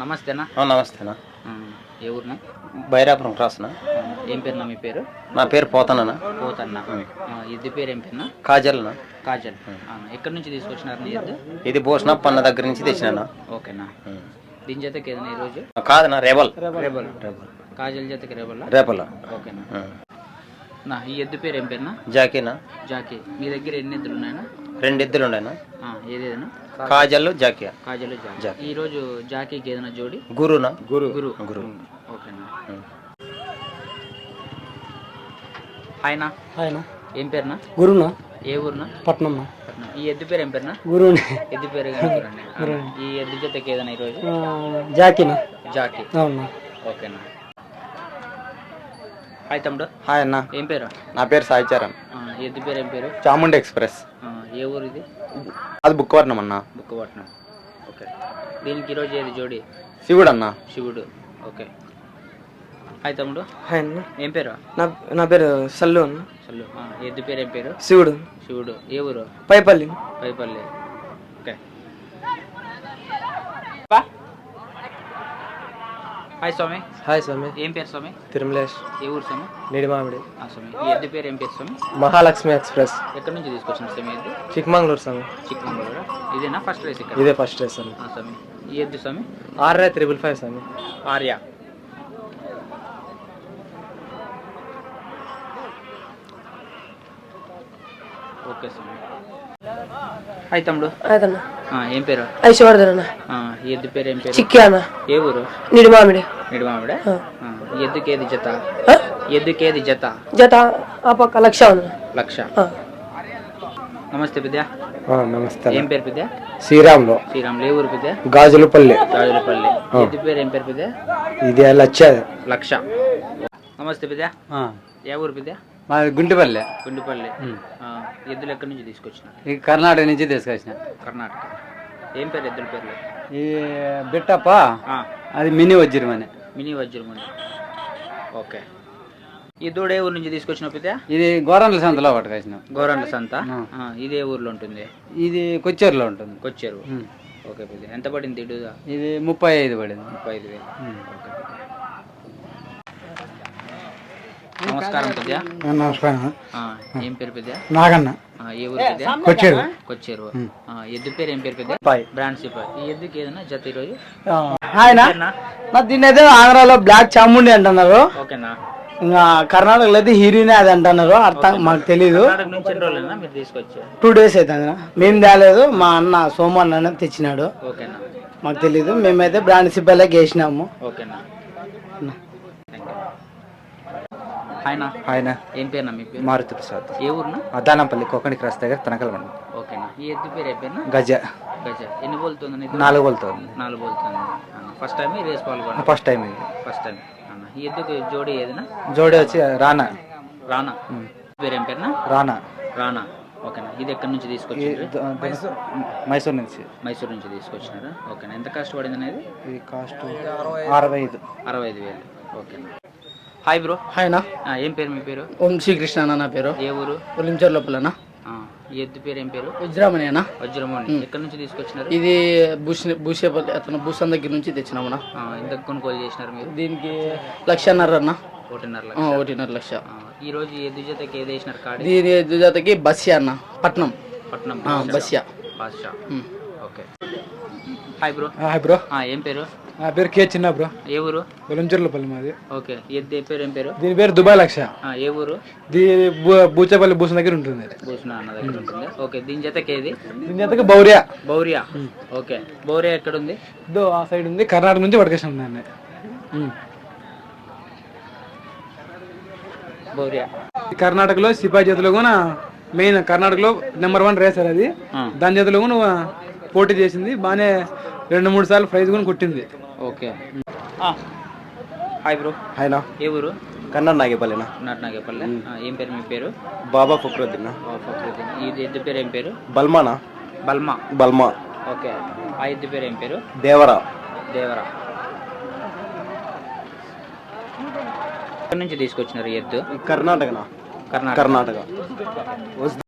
నమస్తేనా? నమస్తేనా. ఏ ఊరునా? బైరాపురం క్రాస్నా ఏం పేరునా మీ పేరు? నా పేరు పోతానన్నా పోతన్న. ఎద్దు పేరు ఏం పేరునా కాజల్నా కాజల్ ఎక్కడి నుంచి తీసుకొచ్చినారు ఇది? భూషణ పన్న దగ్గర నుంచి తెచ్చినాను ఓకేనా దీని జతకి ఏదైనా ఈరోజు కాదనా రేబల్. రేబల్. కాజల్ జతకి రేబల్ రేపల ఓకేనా నా. ఈ ఎద్దు పేరు ఏం పేరునా జాకీనా జాకీ మీ దగ్గర ఎన్ని ఎద్దులు ఉన్నాయనా రెండు ఇద్దరు ఉండేనా ఆ, ఏదేదైనా? కాజల్ జాకియా. కాజల్ జాకీ జాకీ. ఈ రోజు జాకీకి ఏదైనా జోడి? గురునా? గురు. గురు. గురు. ఓకేనా? హాయ్నా. ఆయన ఏం పేరునా? గురునా. ఏ ఊరునా? పట్నం పట్నం. ఈ ఎద్దు పేరు ఏం పేరునా? గురువుని ఎద్దు పేరు ఈ ఎద్దు జతకి ఏదైనా ఈరోజు? జాకినా. జాకీ. అవునా. ఓకేనా. హాయ్ తమ్ముడు. హాయ్ అన్న. ఏం పేరు? నా పేరు సాయి చరణ్. ఆ, ఎద్దు పేరు ఏం పేరు? చాముండి ఎక్స్ప్రెస్. ఏ ఊరు ఇది? అది బుక్కవర్ణం అన్న. బుక్కపట్నం. ఓకే. దీనికి ఈరోజు ఏది జోడి? శివుడు అన్న. శివుడు. ఓకే. హాయ్ తమ్ముడు. ఆయన ఏం పేరు? నా నా పేరు సల్లు అన్న. అసలు ఎద్దు పేరు ఏం పేరు? శివుడు. శివుడు. ఏ ఊరు? పైపల్లి. పైపల్లి. ఓకే. హాయ్ స్వామి. హాయ్ స్వామి. ఏం పేరు స్వామి? తిరుమలేష్. ఏ ఊరు స్వామి? నిడిమామిడి ఆ స్వామి. ఈ ఎద్దు పేరు ఏం పేరు స్వామి? మహాలక్ష్మి ఎక్స్ప్రెస్. ఎక్కడి నుంచి తీసుకొచ్చిన స్వామి ఎద్దు చిక్మంగళూరు స్వామి. చిక్కమంగళూరు ఇదేనా ఫస్ట్ రేస్ ఇక్కడ? ఇదే ఫస్ట్ డే స్వామి. ఆ స్వామి. ఈ ఎద్దు స్వామి? ఆర్ఆర్ త్రిబుల్ ఫైవ్ స్వామి. ఆర్య. ఓకే స్వామి. హాయ్ తమ్ముడు. అదన్న ఏం పేరు? ఐశ్వర్ధన్ అన్న. ఈ ఎద్దు పేరు ఏం పేరు? చిక్కి అన్న. ఏ ఊరు? నిడిమామిడి. నిడుమావిడ ఈ ఎద్దుకి ఏది జత? ఈ ఎద్దుకి ఏది జత? జత ఆ పక్క లక్ష ఉంది లక్ష. నమస్తే పెద్ద. నమస్తే ఏం పేరు పెద్ద? శ్రీరాములు. శ్రీరాములు. ఏ ఊరు పెద్ద? గాజులపల్లి. రాజులపల్లి ఎద్దు పేరు ఏం పేరు పెద్ద? ఇది లచ్చ లక్ష. నమస్తే పెద్ద. ఏ ఊరు పెద్ద? మా గుంటిపల్లె. గుండుపల్లి ఆ, ఎద్దులు ఎక్కడి నుంచి తీసుకొచ్చిన? ఈ కర్ణాటక నుంచి తీసుకొచ్చిన. కర్ణాటక. ఏం పేరు ఎద్దుల పేర్లు? ఈ బిట్టప్ప ఆ, అది మినీ వజ్రమని మినీ వజ్రముని ఓకే. ఈ దూడ ఏ ఊరు నుంచి తీసుకొచ్చిన ఇది గోరంట్ల సంతలో పట్టుకొచ్చిన గోరంట్ల సంత? ఆ. ఆ, ఇది ఏ ఊర్లో ఉంటుంది? ఇది కొచ్చేరులో ఉంటుంది. కొచ్చారు. ఉమ్. ఓకే పెద్ద ఎంత పడింది ఇది ముప్పై ఐదు పడింది. ముప్పై ఐదు వేలు. ఓకే నమస్కారం పెద్ద నమస్కారం. ఏం పేరు పెద్ద నాగన్న. ఏ ఊరు పెద్ద కొచ్చేరు. కొచ్చారు. ఎద్దు పేరు ఏం పేరు పెద్ద పాయ్. బ్రాండ్ సిపాయ్ ఈ ఎద్దుకి ఏదైనా జత ఈరోజు? ఆయన. దీన్ని అయితే ఆంధ్రాలో బ్లాక్ చాముండి అంటున్నారు. ఓకేనా? ఇంకా కర్ణాటకలో అయితే హీరోయినే అది అంటున్నారు. అర్థం మాకు తీసుకొచ్చారు టూ డేస్ అవుతుంది మేము తేలేదు. మా అన్న సోము అన్న తెచ్చినాడు. మాకు తెలీదు. మేమైతే బ్రాండ్ సిబ్బలకి వేసినాము ఓకేనా? హాయ్నా. ఆయన ఏం పేరునా మీ పేరు? మారుతి ప్రసాద్ ఏ ఊరునా? అదానంపల్లి కోకణి క్రాస్ దగ్గర తనకల మండలం ఓకేనా. ఈ ఎద్దు పేరు ఏ పేరునా? గజ. గజ. ఎన్ని బోల్తుంది? నాలుగు వెళ్తుంది నాలుగు బోల్తుంది. ఫస్ట్ టైం ఈ రేస్ పాల్గొన్నా ఫస్ట్ టైం ఇది. ఫస్ట్ టైం అన్న ఈ ఎద్దుకి జోడి ఏదైనా? జోడి వచ్చి రానా. రానా. పేరు ఏం పేరునా? రానా. రానా. ఓకేనా. ఇది ఎక్కడి నుంచి తీసుకొచ్చారు మైసూర్ నుంచి. మైసూర్ నుంచి తీసుకొచ్చినారా? ఓకేనా. ఎంత కాస్ట్ పడింది అనేది? కాస్ట్ అరవై ఐదు. అరవై ఐదు వేలు. ఓకేనా. హాయ్ బ్రో ఆయన ఏం పేరు మీ పేరు? ఓం శ్రీకృష్ణ అన్న నా పేరు. ఏ ఊరు? ఒలించర్ లోపలనా ఈ ఎద్దు పేరు ఏం పేరు? వజ్రామణి అన్న. వజ్రమోని. ఎక్కడి నుంచి తీసుకొచ్చినారు? ఇది భూష్ భూషేపల్లి అతను భూషం దగ్గర నుంచి తెచ్చినామన్న. ఎంత కొనుగోలు చేసినారు మీరు? దీనికి లక్షన్నర అన్న. ఒకటిన్నర ఒకటిన్నర లక్ష. ఈ రోజు ఎద్దు జతకి ఏది వేసినారు కాడి? దీని దుజాతకి బస్య అన్న. పట్నం. పట్నం బస్య. Badshah. Okay. Hi bro hi bro ఏం పేరు? నా పేరు కే చిన్న బ్రో. ఏ ఊరు? ఒలించర్లపల్లి మాది. ఓకే. ఏ పేరు ఏం పేరు? దీని పేరు దుబాయ్ లక్ష ఏ ఊరు? దీని బూచపల్లి భూషం దగ్గర ఉంటుంది భూషణ అన్న దగ్గర ఉంటుంది. ఓకే దీని జతకి ఏది దీని జతకి బౌరియా. బౌరియా. ఓకే. బౌరియా ఎక్కడ ఉంది ఇదో ఆ సైడ్ ఉంది కర్ణాటక నుంచి పట్టుకొచ్చాం దాన్ని. బౌరియా. కర్ణాటకలో సిపాయి చేతిలో కూడా మెయిన్ కర్ణాటకలో నెంబర్ వన్ రేసర్ అది. దాని చేతిలో కూడా పోటీ చేసింది. బాగానే రెండు మూడు సార్లు ప్రైజ్ కూడా కొట్టింది. ఓకే. Hi bro. ఆయన ఏ ఊరు? కన్నడ నాగేపల్లినా? నాటనాగపల్లె ఏం పేరు మీ పేరు? బాబా ఫక్రుద్దీన్ ఓ, ఫక్రుద్దీన్. ఈ ఎద్దు పేరు ఏం పేరు? బల్మానా. బల్మా. బల్మా. ఓకే. ఆ ఎద్దు పేరు ఏం పేరు? దేవరా. దేవరా. ఎక్కడి నుంచి తీసుకొచ్చినారు ఎద్దు? కర్ణాటకనా? కర్ణాటక. కర్ణాటక.